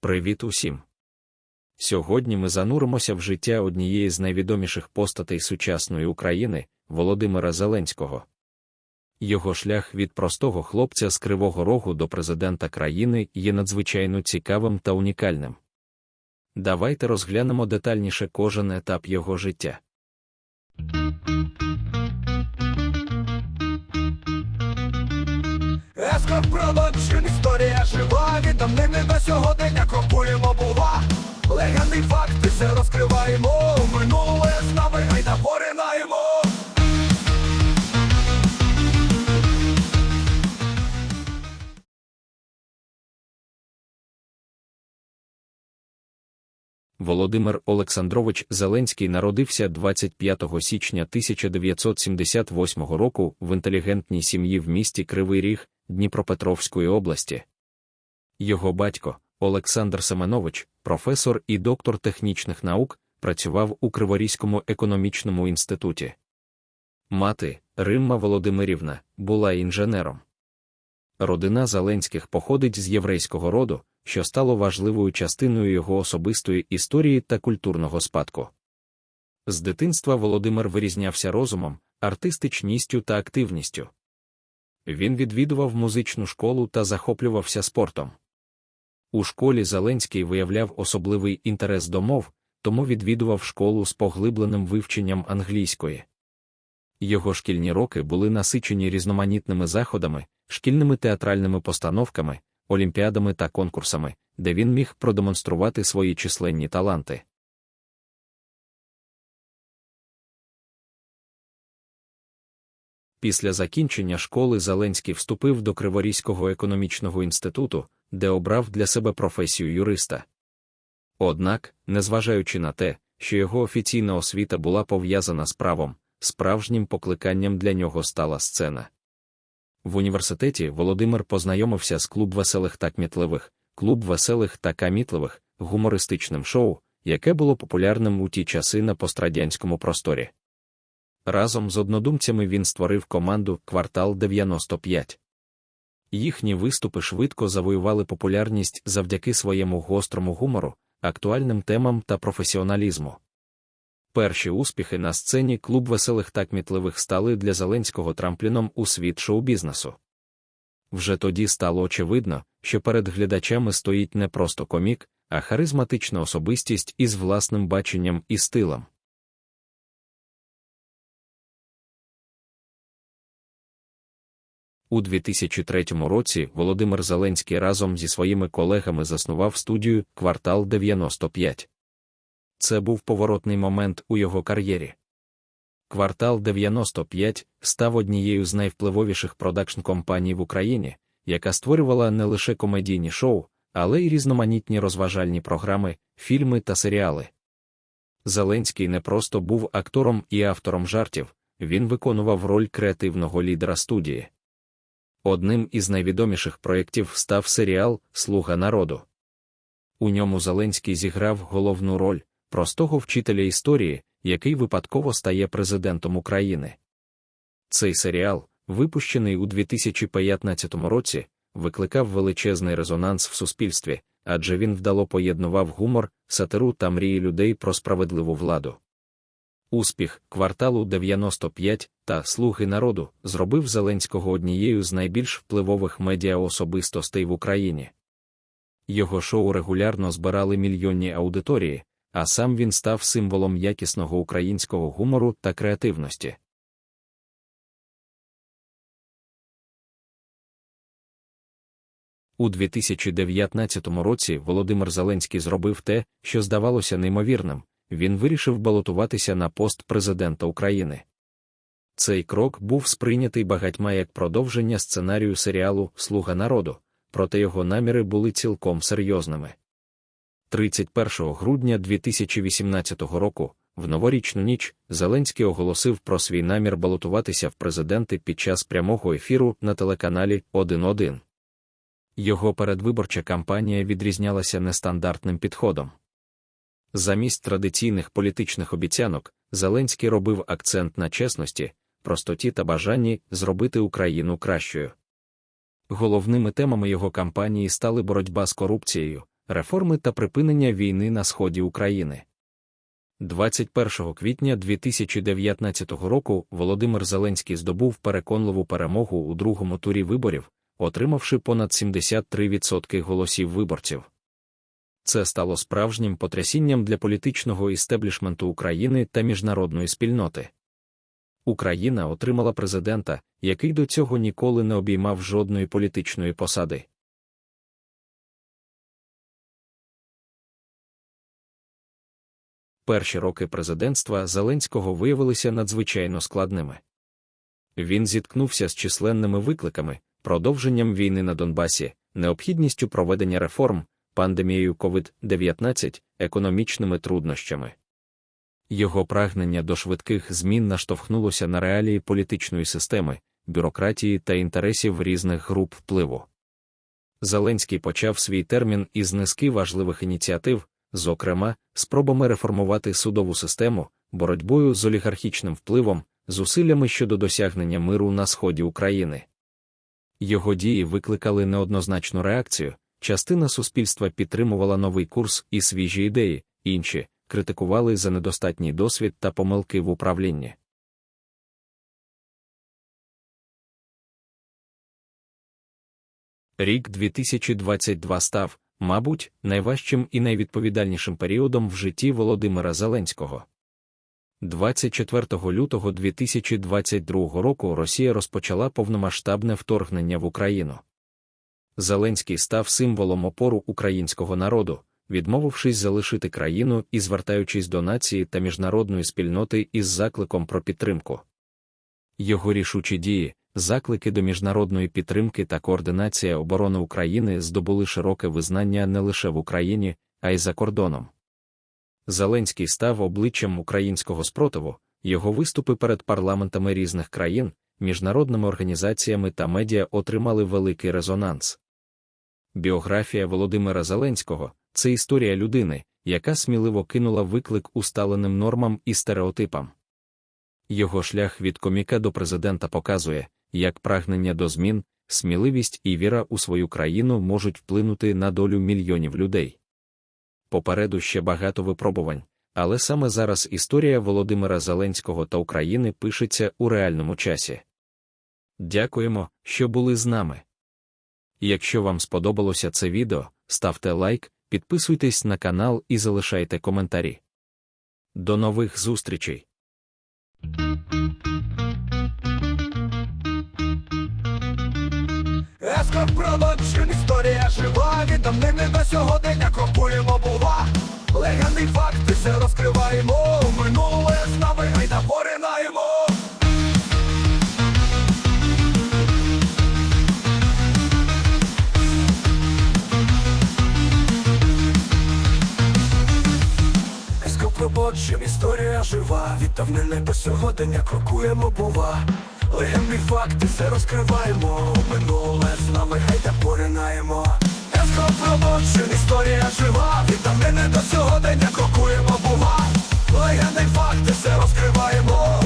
Привіт усім! Сьогодні ми зануримося в життя однієї з найвідоміших постатей сучасної України Володимира Зеленського. Його шлях від простого хлопця з Кривого Рогу до президента країни є надзвичайно цікавим та унікальним. Давайте розглянемо детальніше кожен етап його життя. Жива, від давнини до сьогодення кропуємо бува. Легенди факти все розкриваємо, минуле з нами гайда поринаємо. Володимир Олександрович Зеленський народився 25 січня 1978 року в інтелігентній сім'ї в місті Кривий Ріг Дніпропетровської області. Його батько, Олександр Семенович, професор і доктор технічних наук, працював у Криворізькому економічному інституті. Мати, Римма Володимирівна, була інженером. Родина Зеленських походить з єврейського роду, що стало важливою частиною його особистої історії та культурного спадку. З дитинства Володимир вирізнявся розумом, артистичністю та активністю. Він відвідував музичну школу та захоплювався спортом. У школі Зеленський виявляв особливий інтерес до мов, тому відвідував школу з поглибленим вивченням англійської. Його шкільні роки були насичені різноманітними заходами, шкільними театральними постановками, олімпіадами та конкурсами, де він міг продемонструвати свої численні таланти. Після закінчення школи Зеленський вступив до Криворізького економічного інституту, де обрав для себе професію юриста. Однак, незважаючи на те, що його офіційна освіта була пов'язана з правом, справжнім покликанням для нього стала сцена. В університеті Володимир познайомився з клуб веселих та кмітливих, клуб веселих та камітливих, гумористичним шоу, яке було популярним у ті часи на пострадянському просторі. Разом з однодумцями він створив команду Квартал 95. Їхні виступи швидко завоювали популярність завдяки своєму гострому гумору, актуальним темам та професіоналізму. Перші успіхи на сцені клуб веселих та кмітливих стали для Зеленського трампліном у світ шоу-бізнесу. Вже тоді стало очевидно, що перед глядачами стоїть не просто комік, а харизматична особистість із власним баченням і стилем. У 2003 році Володимир Зеленський разом зі своїми колегами заснував студію Квартал 95. Це був поворотний момент у його кар'єрі. Квартал 95 став однією з найвпливовіших продакшн компаній в Україні, яка створювала не лише комедійні шоу, але й різноманітні розважальні програми, фільми та серіали. Зеленський не просто був актором і автором жартів, він виконував роль креативного лідера студії. Одним із найвідоміших проєктів став серіал Слуга народу. У ньому Зеленський зіграв головну роль простого вчителя історії, який випадково стає президентом України. Цей серіал, випущений у 2015 році, викликав величезний резонанс в суспільстві, адже він вдало поєднував гумор, сатиру та мрії людей про справедливу владу. Успіх кварталу 95 та Слуги народу зробив Зеленського однією з найбільш впливових медіаособистостей в Україні. Його шоу регулярно збирали мільйонні аудиторії, а сам він став символом якісного українського гумору та креативності. У 2019 році Володимир Зеленський зробив те, що здавалося неймовірним він вирішив балотуватися на пост президента України. Цей крок був сприйнятий багатьма як продовження сценарію серіалу Слуга народу, проте його наміри були цілком серйозними. 31 грудня 2018 року, в новорічну ніч, Зеленський оголосив про свій намір балотуватися в президенти під час прямого ефіру на телеканалі 1.1. Його передвиборча кампанія відрізнялася нестандартним підходом. Замість традиційних політичних обіцянок, Зеленський робив акцент на чесності, простоті та бажанні зробити Україну кращою. Головними темами його кампанії стали боротьба з корупцією, реформи та припинення війни на сході України. 21 квітня 2019 року Володимир Зеленський здобув переконливу перемогу у другому турі виборів, отримавши понад 73% голосів виборців. Це стало справжнім потрясінням для політичного істеблішменту України та міжнародної спільноти. Україна отримала президента, який до цього ніколи не обіймав жодної політичної посади. Перші роки президентства Зеленського виявилися надзвичайно складними. Він зіткнувся з численними викликами, продовженням війни на Донбасі, необхідністю проведення реформ, пандемією COVID-19, економічними труднощами. Його прагнення до швидких змін наштовхнулося на реалії політичної системи, бюрократії та інтересів різних груп впливу. Зеленський почав свій термін із низки важливих ініціатив, зокрема, спробами реформувати судову систему, боротьбою з олігархічним впливом, зусиллями щодо досягнення миру на сході України. Його дії викликали неоднозначну реакцію, частина суспільства підтримувала новий курс і свіжі ідеї, інші критикували за недостатній досвід та помилки в управлінні. Рік 2022 став, мабуть, найважчим і найвідповідальнішим періодом в житті Володимира Зеленського. 24 лютого 2022 року Росія розпочала повномасштабне вторгнення в Україну. Зеленський став символом опору українського народу, відмовившись залишити країну і звертаючись до нації та міжнародної спільноти із закликом про підтримку. Його рішучі дії, заклики до міжнародної підтримки та координація оборони України здобули широке визнання не лише в Україні, а й за кордоном. Зеленський став обличчям українського спротиву, його виступи перед парламентами різних країн, міжнародними організаціями та медіа отримали великий резонанс. Біографія Володимира Зеленського це історія людини, яка сміливо кинула виклик усталеним нормам і стереотипам. Його шлях від коміка до президента показує, як прагнення до змін, сміливість і віра у свою країну можуть вплинути на долю мільйонів людей. Попереду ще багато випробувань, але саме зараз історія Володимира Зеленського та України пишеться у реальному часі. Дякуємо, що були з нами. Якщо вам сподобалося це відео, ставте лайк, підписуйтесь на канал і залишайте коментарі. До нових зустрічей! Продакшн, історія жива, від давнини до сьогодення кропуємо бува. Легенди факти все розкриваємо, чим історія жива, від давнини до сьогодення крокуємо бува. Легенди факти все розкриваємо, минуле з нами гайда поринаємо. Я Ескоп чим історія жива, від давнини до сьогодення крокуємо бува. Легенди факти все розкриваємо.